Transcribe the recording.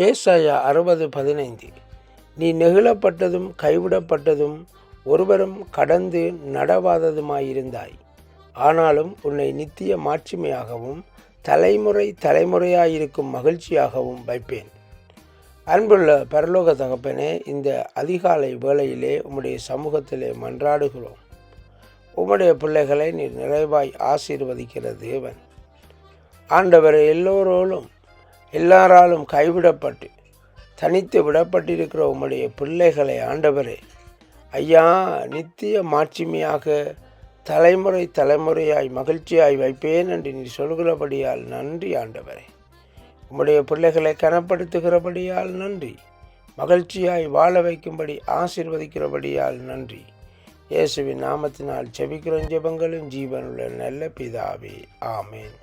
ஏசாயா அறுபது பதினைந்து. நீ நெகிழப்பட்டதும் கைவிடப்பட்டதும் ஒருவரும் கடந்து நடவாததுமாயிருந்தாய். ஆனாலும் உன்னை நித்திய மாட்சிமையாகவும் தலைமுறை தலைமுறையாயிருக்கும் மகிழ்ச்சியாகவும் வைப்பேன். அன்புள்ள பரலோக தகப்பனே இந்த அதிகாலை வேளையிலே உம்முடைய சமூகத்திலே மன்றாடுகிறோம். உம்முடைய பிள்ளைகளை நீர் நிறைவாய் ஆசீர்வதிக்கிற தேவன். ஆண்டவர் எல்லோரோடும் எல்லாராலும் கைவிடப்பட்டு தனித்து விடப்பட்டிருக்கிற உம்முடைய பிள்ளைகளை ஆண்டவரே ஐயா நித்திய மாட்சிமையாக தலைமுறை தலைமுறையாய் மகிழ்ச்சியாய் வைப்பேன் என்று நீ சொல்கிறபடியால் நன்றி ஆண்டவரே. உம்முடைய பிள்ளைகளை கனப்படுத்துகிறபடியால் நன்றி. மகிழ்ச்சியாய் வாழ வைக்கும்படி ஆசிர்வதிக்கிறபடியால் நன்றி. இயேசுவின் நாமத்தினால் செபிக்கிறோம் ஜெபங்களும் ஜீவனுள்ள நல்ல பிதாவே. ஆமேன்.